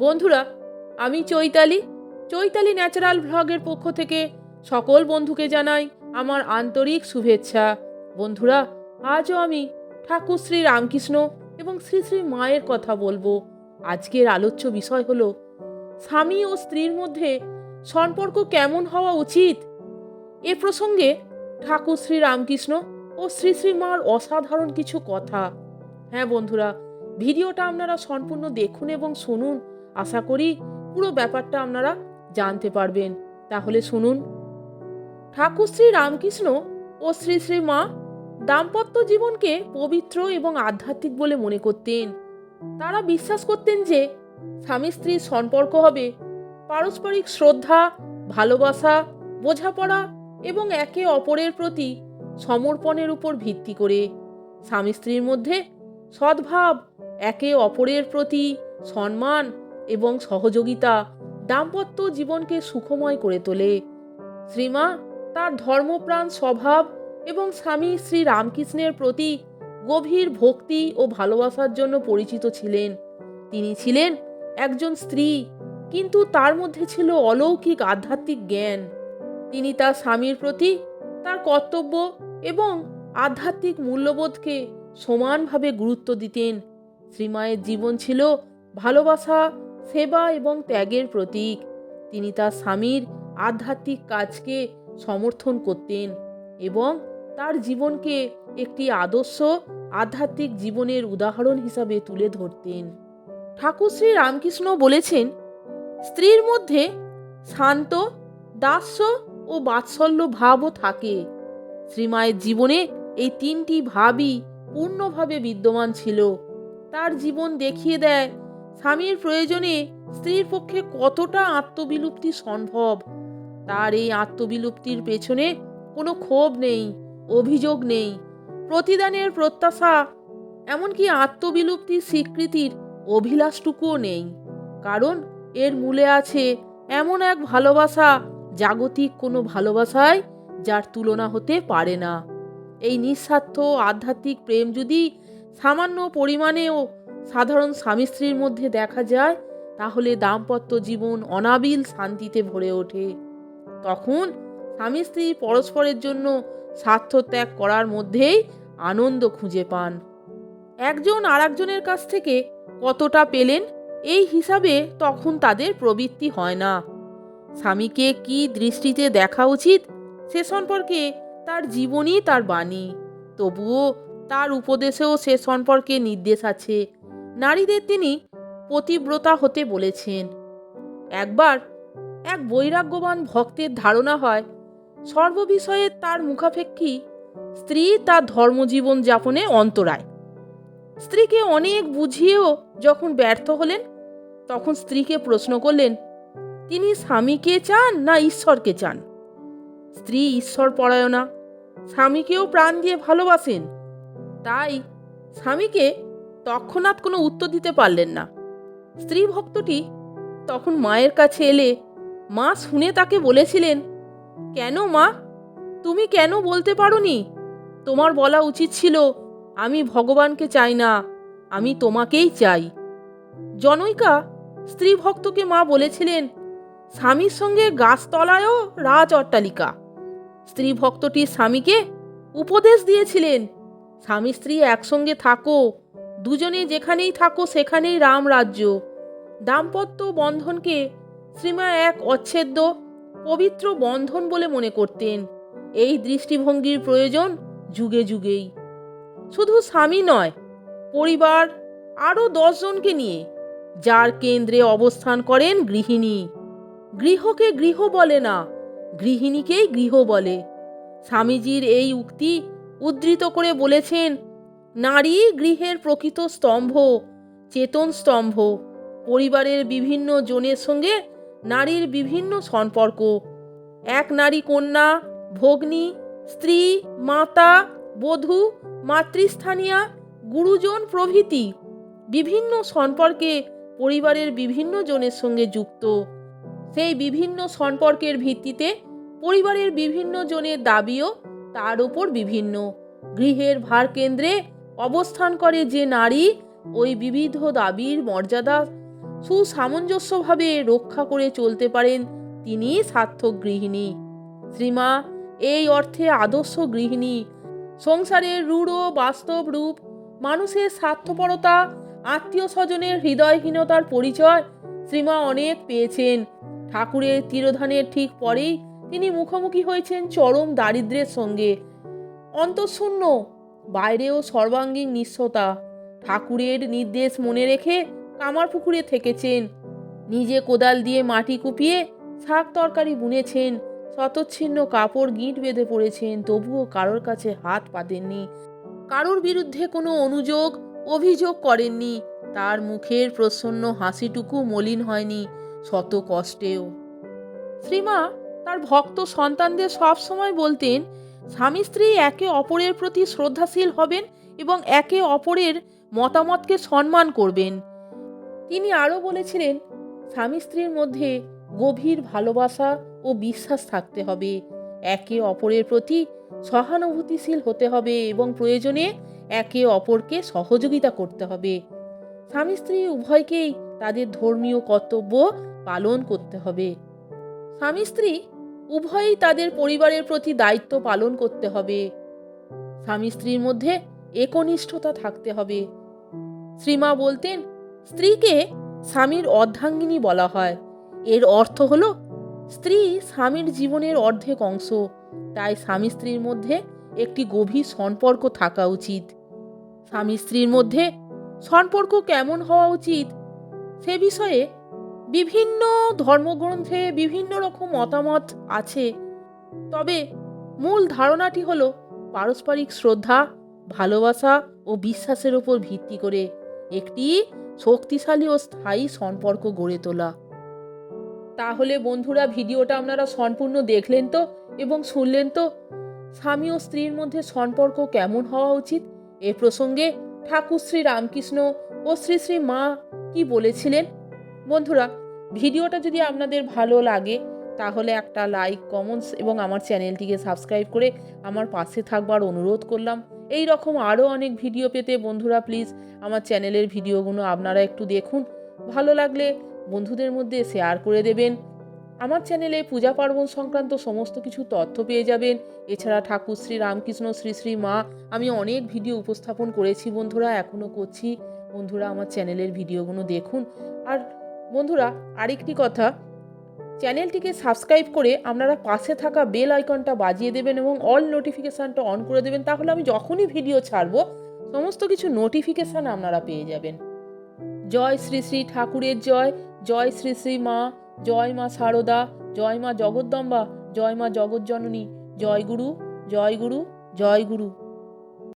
বন্ধুরা, আমি চৈতালি। চৈতালি ন্যাচারাল ভ্লগের পক্ষ থেকে সকল বন্ধুকে জানাই আমার আন্তরিক শুভেচ্ছা। বন্ধুরা, আজও আমি ঠাকুর শ্রী রামকৃষ্ণ এবং শ্রী শ্রী মায়ের কথা বলব। আজকের আলোচ্য বিষয় হলো, স্বামী ও স্ত্রীর মধ্যে সম্পর্ক কেমন হওয়া উচিত? এ প্রসঙ্গে ঠাকুর শ্রী রামকৃষ্ণ ও শ্রী শ্রী মার অসাধারণ কিছু কথা। হ্যাঁ বন্ধুরা, ভিডিওটা আপনারা সম্পূর্ণ দেখুন এবং শুনুন। আশা করি পুরো ব্যাপারটা আপনারা জানতে পারবেন। তাহলে শুনুন। ঠাকুর শ্রী রামকৃষ্ণ ও শ্রী শ্রী মা দাম্পত্য জীবনকে পবিত্র এবং আধ্যাত্মিক বলে মনে করতেন। তারা বিশ্বাস করতেন যে স্বামী স্ত্রীর সম্পর্ক হবে, পারস্পরিক শ্রদ্ধা, ভালোবাসা, বোঝাপড়া এবং একে অপরের প্রতি সমর্পণের উপর ভিত্তি করে। স্বামী স্ত্রীর মধ্যে সদ্ভাব, একে অপরের প্রতি সম্মান এবং সহযোগিতা দাম্পত্য জীবনকে সুখময় করে তোলে। শ্রীমা তার ধর্মপ্রাণ স্বভাব এবং স্বামী শ্রী রামকৃষ্ণের প্রতি গভীর ভক্তি ও ভালোবাসার জন্য পরিচিত ছিলেন। তিনি ছিলেন একজন স্ত্রী, কিন্তু তার মধ্যে ছিল অলৌকিক আধ্যাত্মিক জ্ঞান। তিনি তার স্বামীর প্রতি তার কর্তব্য এবং আধ্যাত্মিক মূল্যবোধকে সমানভাবে গুরুত্ব দিতেন। শ্রীমায়ের জীবন ছিল ভালোবাসা সেবা এবং ত্যাগের প্রতীক। তিনি তার স্বামীর আধ্যাত্মিক কাজকে সমর্থন করতেন এবং তার জীবনকে একটি আদর্শ আধ্যাত্মিক জীবনের উদাহরণ হিসাবে তুলে ধরতেন। ঠাকুর শ্রী রামকৃষ্ণ বলেছেন, স্ত্রীর মধ্যে শান্ত, দাস্য ও বাৎসল্য ভাবও থাকে। শ্রীমায়ের জীবনে এই তিনটি ভাবই পূর্ণভাবে বিদ্যমান ছিল। তার জীবন দেখিয়ে দেয় স্বামীর প্রয়োজনে স্ত্রীর পক্ষে কতটা আত্মবিলুপ্তি সম্ভব? তার এই আত্মবিলুপ্তির পেছনে কোনো ক্ষোভ নেই, অভিযোগ নেই, প্রতিদানের প্রত্যাশা, এমনকি আত্মবিলুপ্তির স্বীকৃতির অভিলাষটুকুও নেই। কারণ এর মূলে আছে এমন এক ভালোবাসা, জাগতিক কোনো ভালোবাসায় যার তুলনা হতে পারে না। এই নিঃস্বার্থ, আধ্যাত্মিক প্রেম যদি সামান্য পরিমাণেও সাধারণ স্বামী স্ত্রীর মধ্যে দেখা যায়, তাহলে দাম্পত্য জীবন অনাবিল শান্তিতে ভরে ওঠে। তখন স্বামী স্ত্রী পরস্পরের জন্য স্বার্থ ত্যাগ করার মধ্যেই আনন্দ খুঁজে পান। একজন আরেকজনের কাছ থেকে কতটা পেলেন, এই হিসাবে তখন তাদের প্রবৃত্তি হয় না। স্বামীকে কি দৃষ্টিতে দেখা উচিত, সে সম্পর্কে তার জীবনই তার বাণী। তবুও তার উপদেশেও সে সম্পর্কে নির্দেশ আছে। নারীদের তিনি পতিব্রতা হতে বলেছেন। একবার এক বৈরাগ্যবান ভক্তের ধারণা হয়, সর্ববিষয়ে তার মুখাপেক্ষী স্ত্রী তার ধর্মজীবন যাপনে অন্তরায়। স্ত্রীকে অনেক বুঝিয়েও যখন ব্যর্থ হলেন, তখন স্ত্রীকে প্রশ্ন করলেন, তিনি স্বামীকে চান না ঈশ্বরকে চান? স্ত্রী ঈশ্বর পরায়ণা স্বামীকেও প্রাণ দিয়ে ভালোবাসেন। তাই স্বামীকে তৎক্ষণাৎ কোনো উত্তর দিতে পারলেন না। স্ত্রী ভক্তটি তখন মায়ের কাছে এলে, মা শুনে তাকে বলেছিলেন, কেন মা? তুমি কেন বলতে পারোনি? তোমার বলা উচিত ছিল, আমি ভগবানকে চাই না, আমি তোমাকেই চাই। জনৈকা স্ত্রী ভক্তকে মা বলেছিলেন, স্বামীর সঙ্গে গাছতলায়ও রাজ অট্টালিকা স্ত্রী ভক্তটি স্বামীকে উপদেশ দিয়েছিলেন স্বামী স্ত্রী একসঙ্গে থাকো দুজনে যেখানেই থাকো সেখানেই রাম রাজ্য। দাম্পত্য বন্ধনকে শ্রীমা এক অচ্ছেদ্য, পবিত্র বন্ধন বলে মনে করতেন। এই দৃষ্টিভঙ্গির প্রয়োজন যুগে যুগেই। শুধু স্বামী নয়, পরিবার, আরও দশজনকে নিয়ে, যার কেন্দ্রে অবস্থান করেন গৃহিণী। গৃহকে গৃহ বলে না, গৃহিণীকেই গৃহ বলে। স্বামীজির এই উক্তি উদ্ধৃত করে বলেছেন নারী গৃহের প্রকৃত স্তম্ভ, চেতন স্তম্ভ, পরিবারের বিভিন্ন জনের সঙ্গে নারীর বিভিন্ন সম্পর্ক। এক নারী কন্যা, ভগ্নী, স্ত্রী, মাতা, বধূ, মাতৃস্থানীয়া, গুরুজন প্রভৃতি বিভিন্ন সম্পর্কে পরিবারের বিভিন্ন জনের সঙ্গে যুক্ত। সেই বিভিন্ন সম্পর্কের ভিত্তিতে পরিবারের বিভিন্ন জনের দাবিও তার ওপর বিভিন্ন। গৃহের ভার কেন্দ্রে অবস্থান করে যে নারী ওই বিবিধ দাবির মর্যাদা সুসামঞ্জস্যভাবে রক্ষা করে চলতে পারেন, তিনি সার্থক গৃহিণী। শ্রীমা, এই অর্থে আদর্শ গৃহিণী। সংসারের রূঢ়, বাস্তব রূপ, মানুষের স্বার্থপরতা আত্মীয় স্বজনের হৃদয়হীনতার পরিচয় শ্রীমা অনেক পেয়েছেন। ঠাকুরের তিরোধানের ঠিক পরেই তিনি মুখোমুখি হয়েছেন চরম দারিদ্র্যের সঙ্গে। অন্তঃশূন্য বাইরেও সর্বাঙ্গীন নিঃস্বতা ঠাকুরের নির্দেশ মনে রেখে কামার পুকুরে থেকেছেন। নিজে কোদাল দিয়ে মাটি কুপিয়ে শাক তরকারি বুনেছেন। শতচ্ছিন্ন কাপড় গিঁট বেঁধে পড়েছেন, তবুও কারোর কাছে হাত পাতেননি। কারোর বিরুদ্ধে কোনো অনুযোগ, অভিযোগ করেননি। তার মুখের প্রসন্ন হাসিটুকু মলিন হয়নি শত কষ্টেও। শ্রীমা তার ভক্ত সন্তানদের সবসময় বলতেন স্বামী স্ত্রী একে অপরের প্রতি শ্রদ্ধাশীল হবেন এবং একে অপরের মতামতকে সম্মান করবেন। তিনি আরও বলেছিলেন, স্বামী স্ত্রীর মধ্যে গভীর ভালোবাসা ও বিশ্বাস থাকতে হবে। একে অপরের প্রতি সহানুভূতিশীল হতে হবে এবং প্রয়োজনে একে অপরকে সহযোগিতা করতে হবে। স্বামী স্ত্রী উভয়কেই তাদের ধর্মীয় কর্তব্য পালন করতে হবে। স্বামী স্ত্রী উভয়ই তাদের পরিবারের প্রতি দায়িত্ব পালন করতে হবে। স্বামী স্ত্রীর মধ্যে একনিষ্ঠতা থাকতে হবে। শ্রীমা বলতেন, স্ত্রীকে স্বামীর অর্ধাঙ্গিনী বলা হয়। এর অর্থ হলো, স্ত্রী স্বামীর জীবনের অর্ধেক অংশ। তাই স্বামী স্ত্রীর মধ্যে একটি গভীর সম্পর্ক থাকা উচিত। স্বামী স্ত্রীর মধ্যে সম্পর্ক কেমন হওয়া উচিত, সে বিষয়ে বিভিন্ন ধর্মগ্রন্থে বিভিন্ন রকম মতামত আছে। তবে মূল ধারণাটি হলো পারস্পরিক শ্রদ্ধা, ভালোবাসা ও বিশ্বাসের উপর ভিত্তি করে একটি শক্তিশালী ও স্থায়ী সম্পর্ক গড়ে তোলা। তাহলে বন্ধুরা, ভিডিওটা আপনারা সম্পূর্ণ দেখলেন তো এবং শুনলেন তো? স্বামী ও স্ত্রীর মধ্যে সম্পর্ক কেমন হওয়া উচিত? এ প্রসঙ্গে ঠাকুর শ্রী রামকৃষ্ণ ও শ্রী শ্রী মা কি বলেছিলেন? বন্ধুরা ভিডিওটা যদি আপনাদের ভালো লাগে, তাহলে একটা লাইক কমেন্টস এবং আমার চ্যানেলটিকে সাবস্ক্রাইব করে আমার পাশে থাকবার অনুরোধ করলাম। এই রকম আরও অনেক ভিডিও পেতে বন্ধুরা প্লিজ আমার চ্যানেলের ভিডিওগুলো আপনারা একটু দেখুন। ভালো লাগলে বন্ধুদের মধ্যে শেয়ার করে দেবেন। আমার চ্যানেলে পূজা পার্বণ সংক্রান্ত সমস্ত কিছু তথ্য পেয়ে যাবেন। এছাড়া ঠাকুর শ্রী রামকৃষ্ণ, শ্রী শ্রী মা, আমি অনেক ভিডিও উপস্থাপন করেছি বন্ধুরা এখনও করছি। বন্ধুরা আমার চ্যানেলের ভিডিওগুলো দেখুন। আর বন্ধুরা, আরেকটি কথা। চ্যানেলটিকে সাবস্ক্রাইব করে আপনারা পাশে থাকা বেল আইকনটা বাজিয়ে দেবেন এবং অল নোটিফিকেশানটা অন করে দেবেন, তাহলে আমি যখনই ভিডিও ছাড়বো, সমস্ত কিছু নোটিফিকেশান আপনারা পেয়ে যাবেন। জয় শ্রী শ্রী ঠাকুরের জয় জয় শ্রী শ্রী মা, জয় মা সারদা, জয় মা জগদ্দম্বা, জয় মা জগজ্জননী, জয় গুরু জয় গুরু জয় গুরু।